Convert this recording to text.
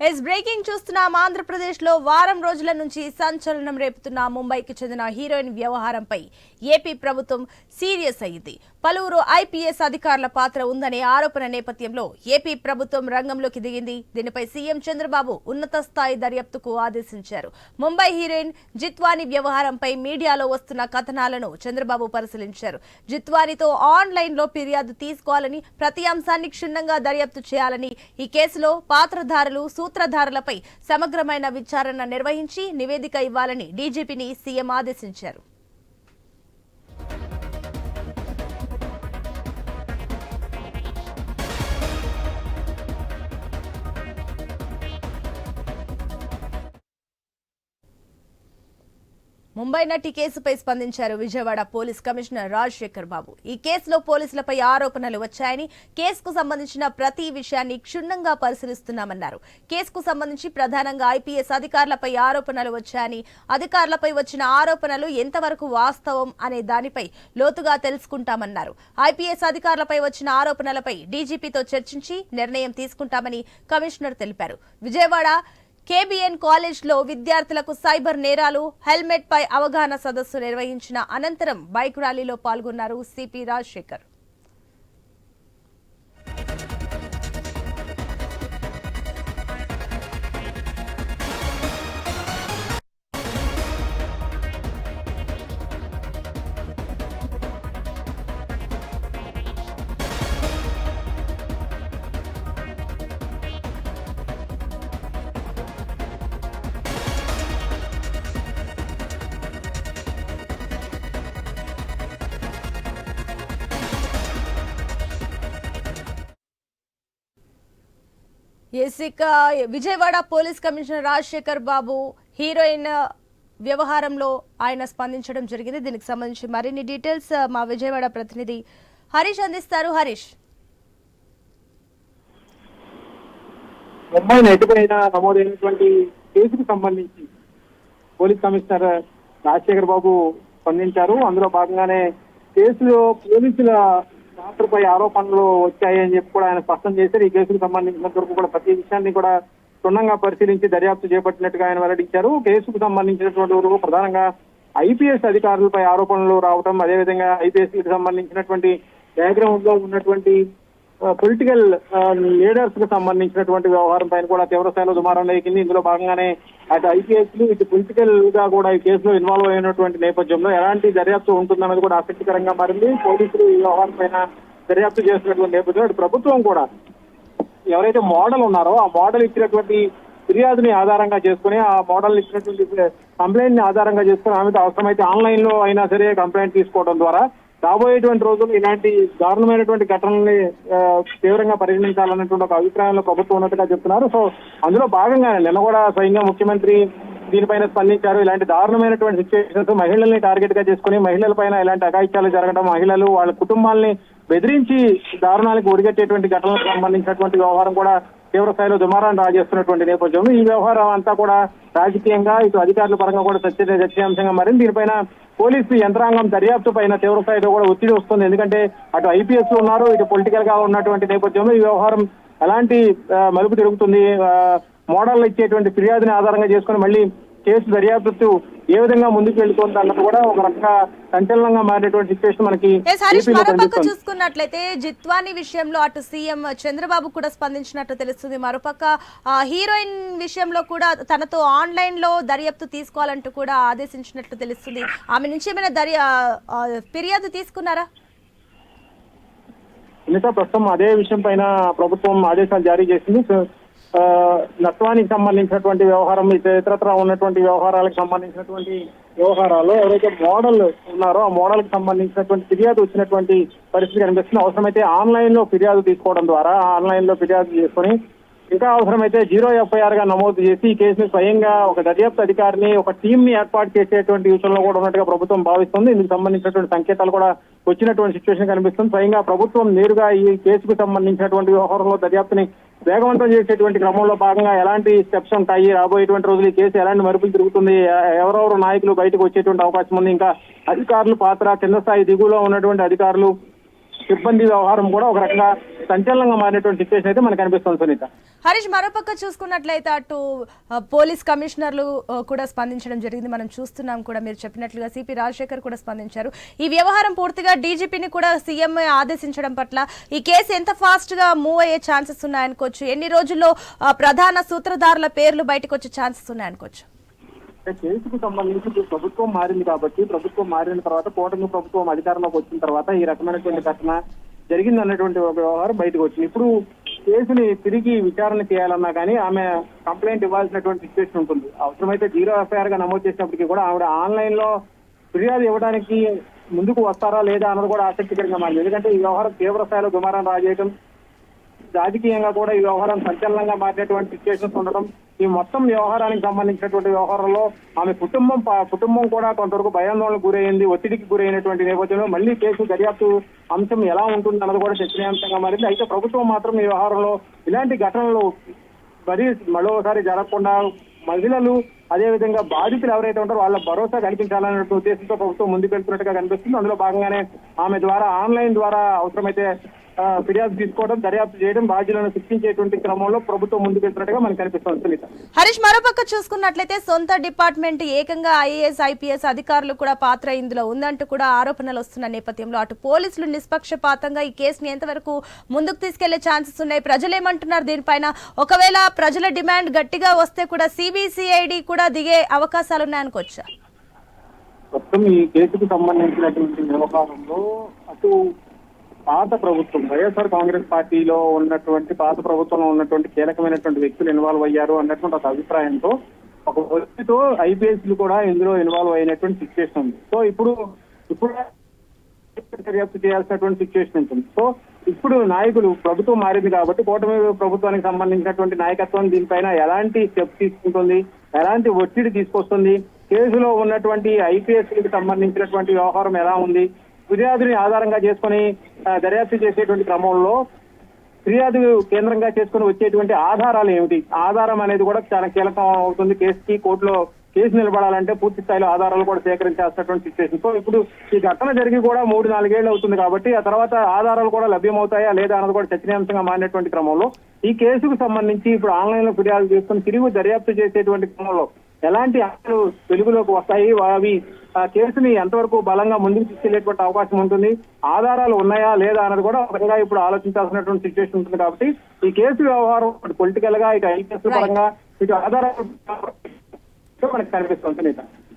Yes breaking చూస్తున్నాం. ఆంధ్రప్రదేశ్లో వారం రోజుల నుంచి సంచలనం రేపుతున్న ముంబైకి చెందిన హీరోయిన్ వ్యవహారంపై ఏపీ ప్రభుత్వం సీరియస్ అయ్యింది పలువురు ఐపీఎస్ అధికారుల పాత్ర ఉందనే ఆరోపణ నేపథ్యంలో ఏపీ ప్రభుత్వం రంగంలోకి దిగింది. దీనిపై సీఎం చంద్రబాబు ఉన్నత స్థాయి దర్యాప్తుకు ఆదేశించారు. ముంబై హీరోయిన్ జిత్వాని వ్యవహారంపై మీడియాలో వస్తున్న కథనాలను చంద్రబాబు పరిశీలించారు. జిత్వానితో ఆన్లైన్లో ఫిర్యాదు తీసుకోవాలని ప్రతి అంశాన్ని క్షుణ్ణంగా దర్యాప్తు చేయాలని ఈ కేసులో పాత్రధారులు సూత్రధారులపై సమగ్రమైన విచారణ నిర్వహించి నివేదిక ఇవ్వాలని డీజీపీని సీఎం ఆదేశించారు. ముంబై నటి కేసుపై స్పందించారు విజయవాడ పోలీస్ కమిషనర్ రాజశేఖర్ బాబు. ఈ కేసులో పోలీసులపై ఆరోపణలు వచ్చాయని కేసుకు సంబంధించిన ప్రతి విషయాన్ని క్షుణ్ణంగా పరిశీలిస్తున్నామన్నారు. కేసుకు సంబంధించి ప్రధానంగా ఐపీఎస్ అధికారులపై ఆరోపణలు వచ్చాయని అధికారులపై వచ్చిన ఆరోపణలు ఎంతవరకు వాస్తవం అనే దానిపై లోతుగా తెలుసుకుంటామన్నారు. ఐపీఎస్ అధికారులపై వచ్చిన ఆరోపణలపై డీజీపీతో చర్చించి నిర్ణయం తీసుకుంటామని కమిషనర్ తెలిపారు. విజయవాడ కేబీఎన్ కాలేజ్లో విద్యార్థులకు సైబర్ నేరాలు హెల్మెట్ పై అవగాహన సదస్సు నిర్వహించిన అనంతరం బైక్ ర్యాలీలో పాల్గొన్నారు సిపి రాజశేఖర్. ఎస్ ఇక Vijayawada police commissioner Rajasekhar Babu heroine వ్యవహారంలో ఆయన స్పందించడం జరిగింది. దీనికి సంబంధించి మరిన్ని డీటెయిల్స్ మా విజయవాడ ప్రతినిధి హరీష్ అందిస్తారు. హరీష్. ముంబై నైతిపైన నమోదైనటువంటి కేసుకు సంబంధించి పోలీస్ కమిషనర్ రాజశేఖర్ బాబు స్పందించారు. అందులో భాగంగానే కేసులో పోలీసుల డాక్టర్పై ఆరోపణలు వచ్చాయని చెప్పి కూడా ఆయన స్పష్టం చేశారు. ఈ కేసుకు సంబంధించినంత వరకు కూడా ప్రతి విషయాన్ని కూడా క్షుణ్ణంగా పరిశీలించి దర్యాప్తు చేపట్టినట్టుగా ఆయన వెల్లడించారు. కేసుకు సంబంధించినటువంటి వరకు ప్రధానంగా ఐపీఎస్ అధికారులపై ఆరోపణలు రావడం అదేవిధంగా ఐపీఎస్కి సంబంధించినటువంటి బ్యాక్గ్రౌండ్లో ఉన్నటువంటి పొలిటికల్ లీడర్స్కు సంబంధించినటువంటి వ్యవహారం పైన కూడా తీవ్ర స్థాయిలో దుమారం లేకింది. ఇందులో భాగంగానే అటు ఐపీఎస్లు ఇటు పొలిటికల్గా కూడా ఈ కేసులో ఇన్వాల్వ్ అయినటువంటి నేపథ్యంలో ఎలాంటి దర్యాప్తు ఉంటుందన్నది కూడా ఆసక్తికరంగా మారింది. పోలీసులు ఈ వ్యవహారం పైన దర్యాప్తు చేసినటువంటి నేపథ్యంలో అటు ప్రభుత్వం కూడా ఎవరైతే మోడల్ ఉన్నారో ఆ మోడల్ ఇచ్చినటువంటి ఫిర్యాదుని ఆధారంగా చేసుకుని ఆ మోడల్ ఇచ్చినటువంటి కంప్లైంట్ని ఆధారంగా చేసుకుని ఆమెతో అవసరమైతే ఆన్లైన్లో అయినా సరే కంప్లైంట్ తీసుకోవడం ద్వారా రాబోయేటువంటి రోజుల్లో ఇలాంటి దారుణమైనటువంటి ఘటనల్ని తీవ్రంగా పరిగణించాలన్నటువంటి ఒక అభిప్రాయంలో ప్రభుత్వం ఉన్నట్టుగా చెప్తున్నారు. సో అందులో భాగంగానే నిన్న కూడా స్వయంగా ముఖ్యమంత్రి దీనిపైన స్పందించారు. ఇలాంటి దారుణమైనటువంటి సిచ్యువేషన్స్ మహిళల్ని టార్గెట్గా చేసుకుని మహిళల పైన ఇలాంటి అఘాయిత్యాలు జరగడం మహిళలు వాళ్ళ కుటుంబాల్ని బెదిరించి దారుణాలకు ఒడిగట్టేటువంటి ఘటనలకు సంబంధించినటువంటి వ్యవహారం కూడా తీవ్ర స్థాయిలో దుమారాన్ని రాజేస్తున్నటువంటి నేపథ్యంలో ఈ వ్యవహారం అంతా కూడా రాజకీయంగా ఇటు అధికారుల పరంగా కూడా చర్చ చర్చయాంశంగా మారింది దీనిపైన పోలీసు యంత్రాంగం దర్యాప్తు పైన తీవ్ర స్థాయిలో కూడా ఒత్తిడి వస్తుంది. ఎందుకంటే అటు ఐపీఎస్ ఉన్నారు ఇటు పొలిటికల్గా ఉన్నటువంటి నేపథ్యంలో ఈ వ్యవహారం ఎలాంటి మలుపు తిరుగుతుంది మోడల్ ఇచ్చేటువంటి ఫిర్యాదుని ఆధారంగా చేసుకుని మళ్ళీ కేసు దర్యాప్తు ఏ విధంగా ముందుకు వెళ్తుంది అన్నది కూడా ఒక రకంగా సంచలనంగా మారినటువంటి సిచ్యువేషన్ మనకి మరోపక్క చూసుకున్నట్లయితే జిత్వాని విషయంలో అటు సీఎం చంద్రబాబు కూడా స్పందించినట్టు తెలుస్తుంది. మరోపక్క ఆ, హీరోయిన్ విషయంలో కూడా తనతో ఆన్లైన్లో దర్యాప్తు తీసుకోవాలంటూ కూడా ఆదేశించినట్లు తెలుస్తుంది. ఆమె నుంచి ఏమైనా దర్యా ఫిర్యాదు తీసుకున్నారా? మిగతా ప్రస్తుతం అదే విషయం పైన ప్రభుత్వం ఆదేశాలు జారీ చేసింది. నత్వానికి సంబంధించినటువంటి వ్యవహారం ఇతరత్ర ఉన్నటువంటి వ్యవహారాలకు సంబంధించినటువంటి వ్యవహారాల్లో ఎవరైతే మోడల్ ఉన్నారో ఆ మోడల్కి సంబంధించినటువంటి ఫిర్యాదు వచ్చినటువంటి పరిస్థితి కనిపిస్తుంది అవసరమైతే ఆన్లైన్లో ఫిర్యాదు తీసుకోవడం ద్వారా ఆన్లైన్లో ఫిర్యాదు చేసుకొని ఇంకా అవసరమైతే జీరో ఎఫ్ఐఆర్గా నమోదు చేసి ఈ కేసుని స్వయంగా ఒక దర్యాప్తు అధికారిని ఒక టీమ్ని ఏర్పాటు చేసేటువంటి విషయంలో కూడా ఉన్నట్టుగా ప్రభుత్వం భావిస్తుంది. ఇందుకు సంబంధించినటువంటి సంకేతాలు కూడా వచ్చినటువంటి సిచ్యువేషన్ కనిపిస్తుంది. స్వయంగా ప్రభుత్వం నేరుగా ఈ కేసుకు సంబంధించినటువంటి వ్యవహారంలో దర్యాప్తుని వేగవంతం చేసేటువంటి క్రమంలో భాగంగా ఎలాంటి స్టెప్స్ ఉంటాయి? రాబోయేటువంటి రోజులు ఈ కేసు ఎలాంటి మరుపులు తిరుగుతుంది? ఎవరెవరు నాయకులు బయటకు వచ్చేటువంటి అవకాశం ఉంది? ఇంకా అధికారుల పాత్ర కింద స్థాయి దిగువలో ఉన్నటువంటి అధికారులు సిబ్బంది వ్యవహారం కూడా ఒక రకంగా సంచలనంగా మారినటువంటి సిచ్యువేషన్ అయితే మనకు అనిపిస్తుంది సునీత. హరీష్ మరోపక్క చూసుకున్నట్లయితే అటు పోలీస్ కమిషనర్లు కూడా స్పందించడం జరిగింది. మనం చూస్తున్నాం కూడా మీరు చెప్పినట్లుగా సిపి రాజశేఖర్ కూడా స్పందించారు. ఈ వ్యవహారం పూర్తిగా డీజీపీని కూడా సీఎం ఆదేశించడం పట్ల ఈ కేసు ఎంత ఫాస్ట్గా మూవ్ అయ్యే ఛాన్సెస్ ఉన్నాయనుకోవచ్చు? ఎన్ని రోజుల్లో ప్రధాన సూత్రధారుల పేర్లు బయటకు వచ్చే ఛాన్సెస్ ఉన్నాయనుకోవచ్చు? కేసుకు సంబంధించి ఇప్పుడు ప్రభుత్వం మారింది కాబట్టి ప్రభుత్వం మారిన తర్వాత కూటమి ప్రభుత్వం అధికారంలోకి వచ్చిన తర్వాత ఈ రకమైనటువంటి ఘటన జరిగింది అన్నటువంటి ఒక వ్యవహారం బయటకు వచ్చింది. ఇప్పుడు కేసుని తిరిగి విచారణ చేయాలన్నా కానీ ఆమె కంప్లైంట్ ఇవ్వాల్సినటువంటి సిచ్యువేషన్ ఉంటుంది. అవసరమైతే జీరో ఎఫ్ఐఆర్గా నమోదు చేసినప్పటికీ కూడా ఆవిడ ఆన్లైన్లో ఫిర్యాదు ఇవ్వడానికి ముందుకు వస్తారా లేదా అన్నది కూడా ఆసక్తికరంగా మారింది. ఎందుకంటే ఈ వ్యవహారం తీవ్ర స్థాయిలో గుమారం రాజేయటం రాజకీయంగా కూడా ఈ వ్యవహారం సంచలనంగా మారినటువంటి సిచ్యువేషన్స్ ఉండడం ఈ మొత్తం వ్యవహారానికి సంబంధించినటువంటి వ్యవహారంలో ఆమె కుటుంబం కుటుంబం కూడా కొంతవరకు భయాందోళనకు గురైంది ఒత్తిడికి గురైనటువంటి నేపథ్యంలో మళ్ళీ కేసు దర్యాప్తు అంశం ఎలా ఉంటుంది అన్నది కూడా చర్చనీయాంశంగా మారింది. అయితే ప్రభుత్వం మాత్రం ఈ వ్యవహారంలో ఇలాంటి ఘటనలు మరి మరోసారి జరగకుండా మహిళలు అదేవిధంగా బాధితులు ఎవరైతే ఉంటారో వాళ్ళ భరోసా కల్పించాలనే ఉద్దేశంతో ప్రభుత్వం ముందుకు వెళ్తున్నట్టుగా కనిపిస్తుంది. అందులో భాగంగానే ఆమె ద్వారా ఆన్లైన్ ద్వారా అవసరమైతే ఫిర్యాదు తీసుకోవడం దర్యాప్తు చేయడం బాధ్యులను శిక్షించేటువంటి క్రమంలో ప్రభుత్వం ముందుకు వెళ్తున్నట్టుగా మనకు కనిపిస్తుంది సునీత. హరీష్ మరోపక్క చూసుకున్నట్లయితే సొంత డిపార్ట్మెంట్ ఏకంగా ఐఏఎస్ ఐపీఎస్ అధికారులు కూడా పాత్ర ఇందులో ఉందంటూ కూడా ఆరోపణలు వస్తున్న నేపథ్యంలో అటు పోలీసులు నిష్పక్షపాతంగా ఈ కేసుని ఎంతవరకు ముందుకు తీసుకెళ్ళే ఛాన్సెస్ ఉన్నాయి? ప్రజలు ఏమంటున్నారు దీనిపైన. ఒకవేళ ప్రజల డిమాండ్ గట్టిగా వస్తే కూడా సిబిసిఐడి కూడా దిగే అవకాశాలు ఉన్నాయనుకోవచ్చా మొత్తం ఈ కేసుకు సంబంధించినటువంటి వ్యవహారంలో అటు పాత ప్రభుత్వం వైఎస్ఆర్ కాంగ్రెస్ పార్టీలో ఉన్నటువంటి పాత ప్రభుత్వంలో ఉన్నటువంటి కీలకమైనటువంటి వ్యక్తులు ఇన్వాల్వ్ అయ్యారు అన్నటువంటి ఒక అభిప్రాయంతో ఒక వ్యక్తితో ఐపీఎస్ కూడా ఇందులో ఇన్వాల్వ్ అయినటువంటి సిచ్యువేషన్ ఉంది. సో ఇప్పుడు ఇప్పుడు దర్యాప్తు చేయాల్సినటువంటి సిచ్యువేషన్ ఉంటుంది. సో ఇప్పుడు నాయకులు ప్రభుత్వం మారింది కాబట్టి కూటమి ప్రభుత్వానికి సంబంధించినటువంటి నాయకత్వం దీనిపైన ఎలాంటి స్టెప్ తీసుకుంటుంది ఎలాంటి ఒత్తిడి తీసుకొస్తుంది కేసులో ఉన్నటువంటి ఐపీఎస్కి సంబంధించినటువంటి వ్యవహారం ఎలా ఉంది ఫిర్యాదుని ఆధారంగా చేసుకొని దర్యాప్తు చేసేటువంటి క్రమంలో ఫిర్యాదు కేంద్రంగా చేసుకుని వచ్చేటువంటి ఆధారాలు ఏమిటి? ఆధారం అనేది కూడా చాలా కీలకం అవుతుంది. కేసుకి కోర్టులో కేసు నిలబడాలంటే పూర్తి స్థాయిలో ఆధారాలు కూడా సేకరించాల్సినటువంటి సిచ్యువేషన్ సో ఇప్పుడు ఈ ఘటన జరిగి కూడా మూడు నాలుగేళ్ళు అవుతుంది కాబట్టి ఆ తర్వాత ఆధారాలు కూడా లభ్యమవుతాయా లేదా అన్నది కూడా చర్చనీయాంశంగా మారినటువంటి క్రమంలో ఈ కేసుకు సంబంధించి ఇప్పుడు ఆన్లైన్లో ఫిర్యాదు చేసుకుని తిరిగి దర్యాప్తు చేసేటువంటి క్రమంలో ఎలాంటి అంశాలు వెలుగులోకి వస్తాయి? అవి ఆ కేసుని ఎంతవరకు బలంగా ముందుకు తీసుకెళ్ళేటువంటి అవకాశం ఉంటుంది? ఆధారాలు ఉన్నాయా లేదా అన్నది కూడా ఒక ఇప్పుడు ఆలోచించాల్సినటువంటి సిచ్యువేషన్ ఉంటుంది కాబట్టి ఈ కేసు వ్యవహారం పొలిటికల్గా ఇటు ఐపీఎస్ పరంగా ఇటు ఆధారాలు మనకు కనిపిస్తుంది